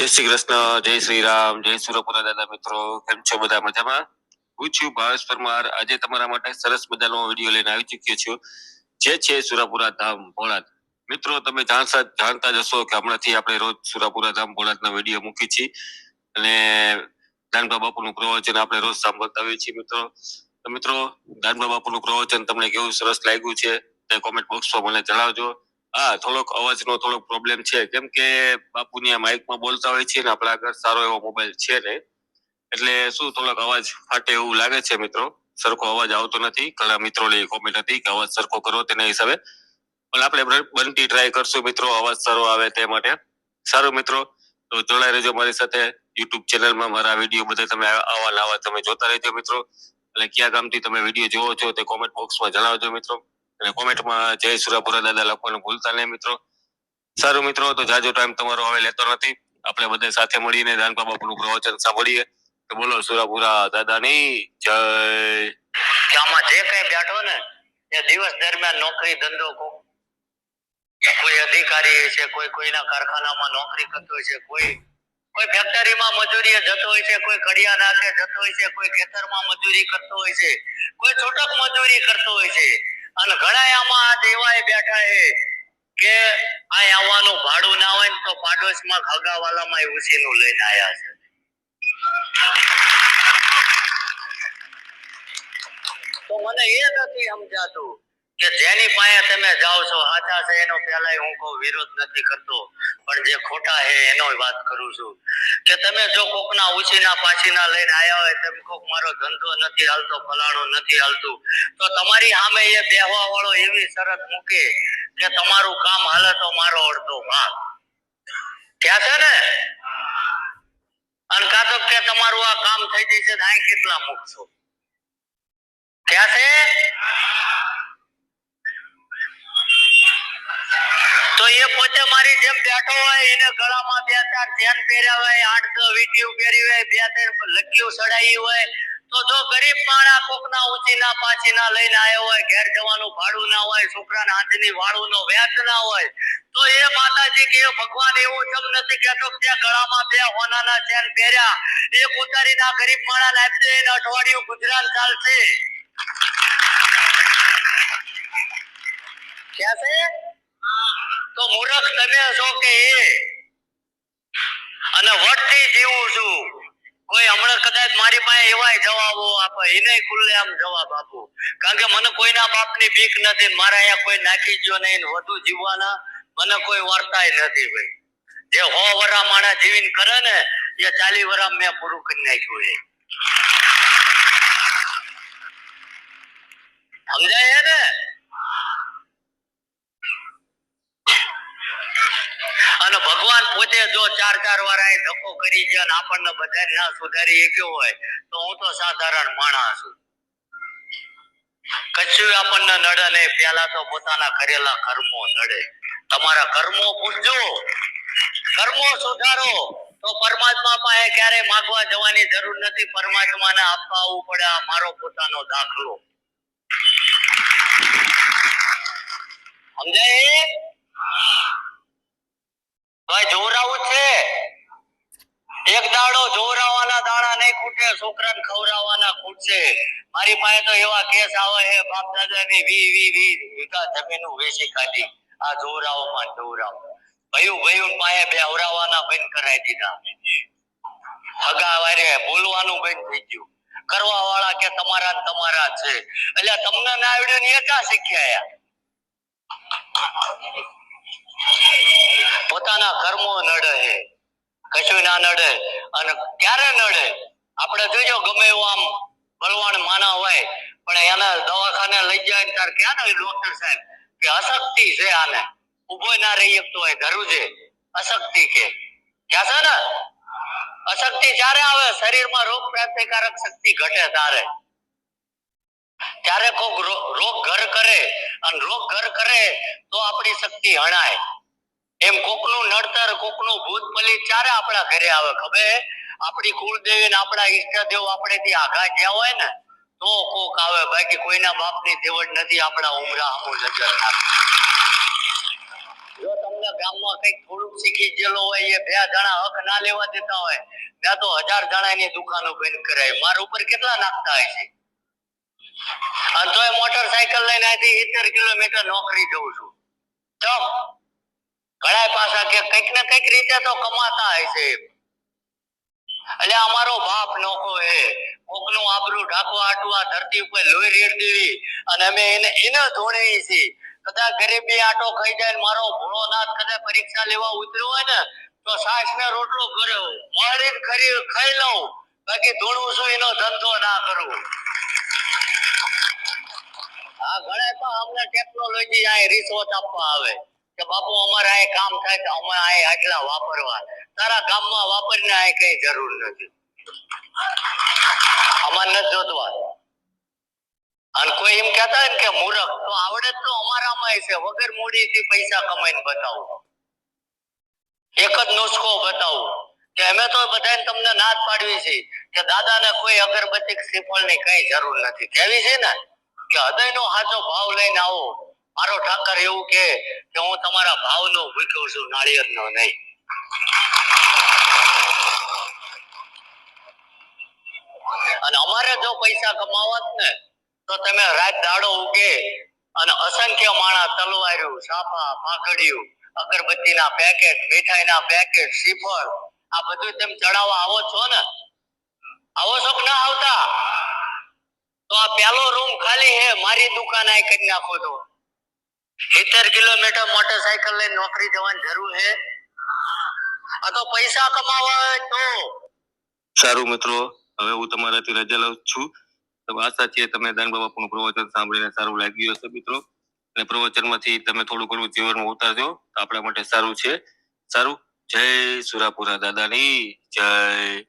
જય શ્રી કૃષ્ણ, જય શ્રી રામ, જય સુરપુરા દાદા મિત્રો, કેમ છો બધા મજામાં? હું છું ભાવેશ પરમાર. આજે તમારા માટે સરસ મજાનો વીડિયો લઈને આવી ચુક્યો છું. જે છે સુરાપુરા ધામ ભોળાદ મિત્રો, તમે જાણતા જાણતા જ હશો કે હમણાંથી આપણે રોજ સુરાપુરા ધામ ભોળાદના વીડિયો મૂકી છીએ. અને દાનબા બાપુનું પ્રવચન આપણે રોજ સાંભળતા હોઈએ છીએ મિત્રો. તો મિત્રો દાનબા બાપુનું પ્રવચન તમને કેવું સરસ લાગ્યું છે તે કોમેન્ટ બોક્સમાં મને જણાવજો. હા, થોડોક અવાજનો થોડોક પ્રોબ્લેમ છે. કેમ કે બાપુની માઇકમાં બોલતા હોય છે ને, આપણા આગળ સારો એવો મોબાઈલ છે ને, એટલે શું થોડોક અવાજ ફાટે એવું લાગે છે મિત્રો? સરખો અવાજ આવતો નથી. ઘણા મિત્રોની કોમેન્ટ હતી કે અવાજ સરખો કરો તેના હિસાબે. પણ આપણે બનતી ટ્રાય કરશું મિત્રો, અવાજ સારો આવે તે માટે. સારું મિત્રો, તો જોડાઈ રહેજો મારી સાથે યુટ્યુબ ચેનલમાં મારા વીડિયો બધા તમે આવા નવા તમે જોતા રહેજો મિત્રો. એટલે કયા ગામથી તમે વીડિયો જોવો છો તે કોમેન્ટ બોક્સમાં જણાવજો મિત્રો. અને કોમેન્ટમાં જય સુરાપુરા દાદા લખવાનું ભૂલતા નહીં મિત્રો. સારું મિત્રો, તો જાજો ટાઈમ તમારો હવે લેતો નથી. આપણે બધે સાથે મળીને દાનપા બાપુનું પ્રવચન સાંભળીએ. તો બોલો સુરાપુરા દાદાની જય. આમાં જે કઈ બેઠો ને, એ દિવસ દરમિયાન નોકરી ધંધો કોઈ અધિકારી છે, કોઈ કોઈના કારખાનામાં નોકરી કરતો હોય છે, કોઈ કોઈ ફેક્ટરીમાં મજૂરીએ જતો હોય છે, કોઈ કડિયા નાખે જતો હોય છે, કોઈ ખેતરમાં મજૂરી કરતો હોય છે, કોઈ છૂટક મજૂરી કરતો હોય છે. અને ઘણા આમાં આજ એવા બેઠા છે કે આ આવવાનું ભાડું ના હોય ને તો પાડોશમાં ખગાવાલામાં ઉસીનું લઈને આયા છે. તો મને એ નથી સમજાતું કે જેની પાસે તમે જાઓ છો સાચા છે, એનો પહેલા હું કોઈ વિરોધ નથી કરતો, પણ જે ખોટા છે એનો વાત કરું છું. કે તમે જો કોકના ઉછીના પાછીના લઈને આવ્યા હોય, તમે કોક મારો ધંધો નથી હાલતો, ફલાણો નથી હાલતું. તો તમારી સામે એ બેહવા વાળો એવી શરત મૂકે કે તમારું કામ હાલે તો મારો અડધો ભાગ. ક્યાં છે ને? અને કાં તો કે તમારું આ કામ થઈ જશે તો અહીં કેટલા મૂકશો? ક્યાં છે? તો એ પોતે મારી જેમ બેઠો હોય, એને ગળામાં બે ચાર ચેન પહેર્યા હોય આઠ દસ વીંટીયું પહેરી હોય, બે ત્રણ લકીઓ સડાઈ હોય, તો જો ગરીબ માણા કોકના ઊંચીના પાછીના લઈને આવ્યો હોય, ઘેર જવાનું ભાડું ના હોય, છોકરાના હાથની વાળું નો વ્યાજ ના હોય, તો એ માતાજી કે ભગવાન, એવું જમ નથી કેતો ત્યાં ગળામાં બે હોનાના ચેન પહેર્યા. એક ઉતારીના ગરીબ માણા આપી દે અઠવાડિયું ગુજરાત ચાલશે. ક્યાં છે? તો મૂર્ખ તમે છો કે એ? અને વટથી જીવું છું. કોઈ હમણાં કદાચ મારી પાસે એવાય જવાબો આપે. એને ખુલ્લે આમ જવાબ આપું. કારણ કે મને કોઈના બાપની બીક નથી મારા અહીંયા કોઈ નાખી ગયો નહીં ને વધુ જીવવાના મને કોઈ વાર્તાય નથી ભાઈ. જે હો વરા માણા જીવીને કરે ને, એ ચાલી વરા મેં પૂરું કરી નાખ્યું છે સમજાય છે ને અને ભગવાન પોતે જો ચાર ચાર વાર અહીં ધક્કો કરી આપણને બધાને ના સુધારી શક્યો હોય, તો હું તો સાધારણ માણસ છું. કશું આપણને નડે નહીં. પેલા તો પોતાના કરેલા કર્મો નડે. તમારા કર્મો પૂછજો. કર્મો સુધારો. તો પરમાત્મા પાસે ક્યારે માગવા જવાની જરૂર નથી. પરમાત્માને આપવા આવવું પડે. આ મારો પોતાનો દાખલો. સમજાય? ભાઈ દાડો જોરાવાના દાડા નહીં ખૂટે, છોકરાને ખવડાવવાના ખૂટશે. મારી પાસે તો એવા કેસ આવે છે બાપ દાદાની વી વી વી, વીઘા જમીન વેચી કાઢી, આ જોવરાઓમાં ને જોવરાઓ. ભયું ભયું પાસે બે હવરાવાના બંધ કરાવી દીધા. હગા વારે બોલવાનું બંધ થઈ ગયું. કરવા વાળા કે તમારા તમારા છે. એટલે તમને ના આવડ્યું ને એ શીખ્યા પોતાના કર્મો નડે કશું ના નડે. અને ક્યારે નડે? આપણે જોજો, ગમે એવું આમ બળવાન માના હોય, પણ એને દવાખાને લઈ જાય ત્યારે ક્યાં ડોક્ટર સાહેબ? કે અશક્તિ છે આને. ઊભો ના રહી શકતો હોય, ધરું છે. અશક્તિ કે. ક્યાં છે ને? અશક્તિ જ્યારે આવે? શરીરમાં રોગ પ્રતિકારક શક્તિ ઘટે ત્યારે ત્યારે રો- રોગ ઘર કરે, અને રોગ ઘર કરે તો આપણી શક્તિ હણાય. એમ કોકનું નડતર, કોકનું ભૂત પલી ચારે આપણા ઘરે આવે ખબર આપણી કુળદેવી ને આપણા ઈષ્ટદેવ આપણે થી આઘા ગયા હોય ને, તો કોક આવે. બાકી કોઈના બાપની દેવડ નથી આપણા ઉમરા આમું નજર જો તમને ગામમાં કંઈક થોડુંક શીખી ગયેલો હોય, એ બે જણા હક ના લેવા દેતા હોય, ત્યાં તો હજાર જણા એની દુકાનો બંધ કરાય. મારા ઉપર કેટલા નાખતા હોય છે? અને તોય મોટરસાયકલ લઈને અહીંથી સિત્તેર કિલોમીટર નોકરી જઉં છું. ચમ? ઘણા પાછા કે કંઈક ને કંઈક રીતે તો કમાતા હશે એટલે અમારો બાપ નોખો હે. કોકનું આબરું ઢાંકવા આટવા ધરતી ઉપર લોહી રેડ દેવી અને અમે એને એને ધોણી છે. કદાચ ગરીબી આટો ખાઈ જાય ને મારો ભોળોનાથ કદાચ પરીક્ષા લેવા ઉતર્યો હોય ને, તો સાસ ને રોટલો કર્યો. મારી ખરી ખાઈ લઉં. બાકી ધોણું છું એનો ધંધો ના કરું. આ ઘણા તો અમને ટેકનોલોજી આ રિસોર્ટ આપવા આવે. કે બાપુ, અમારે આ કામ થાય તો અમે આ આટલા વાપરવા. તારા ગામમાં વાપરીને આ કઈ જરૂર નથી. અમારે નથી જોતવા. અને કોઈ એમ કહેતા હોય ને કે મૂરખ, તો આવડત તો અમારામાં છે. વગર મૂડીથી પૈસા કમાઈને બતાવો. એક જ નુસ્ખો બતાવો. કે અમે તો બધાને તમને નાદ પાડવી છે કે દાદાને કોઈ અગરબત્તી શ્રીફળની કઈ જરૂર નથી. કેવી છે ને? કે હૃદયનો સાચો ભાવ લઈને આવો. મારો ઠાકર એવું કે હું તમારા ભાવનો ભૂખ્યો છું, નાળિયેરનો નહીં. અને અમારે જો પૈસા કમાવત ને, તો તમે રાત દાડો ઉગે અને અસંખ્ય માણા તલવાર્યું સાફા પાઘડિયું, અગરબત્તીના પેકેટ મીઠાઈના પેકેટ શ્રીફળ, આ બધું તેમ ચડાવવા આવો છો ને? આવો છો કે ના આવતા? તો આ પેલો રૂમ ખાલી હે, મારી દુકાન આ કરી નાખો તો. સિત્તેર કિલોમીટર મોટરસાયકલ લઈને નોકરી જવાની જરૂર છે. આ પૈસા કમાવા હોય તો. સારું મિત્રો, હવે હું તમારાથી રજા લઉં છું. તો આશા છે તમે દાન બાપુનું પ્રવચન સાંભળીને સારું લાગ્યું હશે મિત્રો. અને પ્રવચનમાંથી તમે થોડું ઘણું જીવનમાં ઉતારજો તો આપણા માટે સારું છે. સારું. જય સુરાપુરા દાદાની, જય.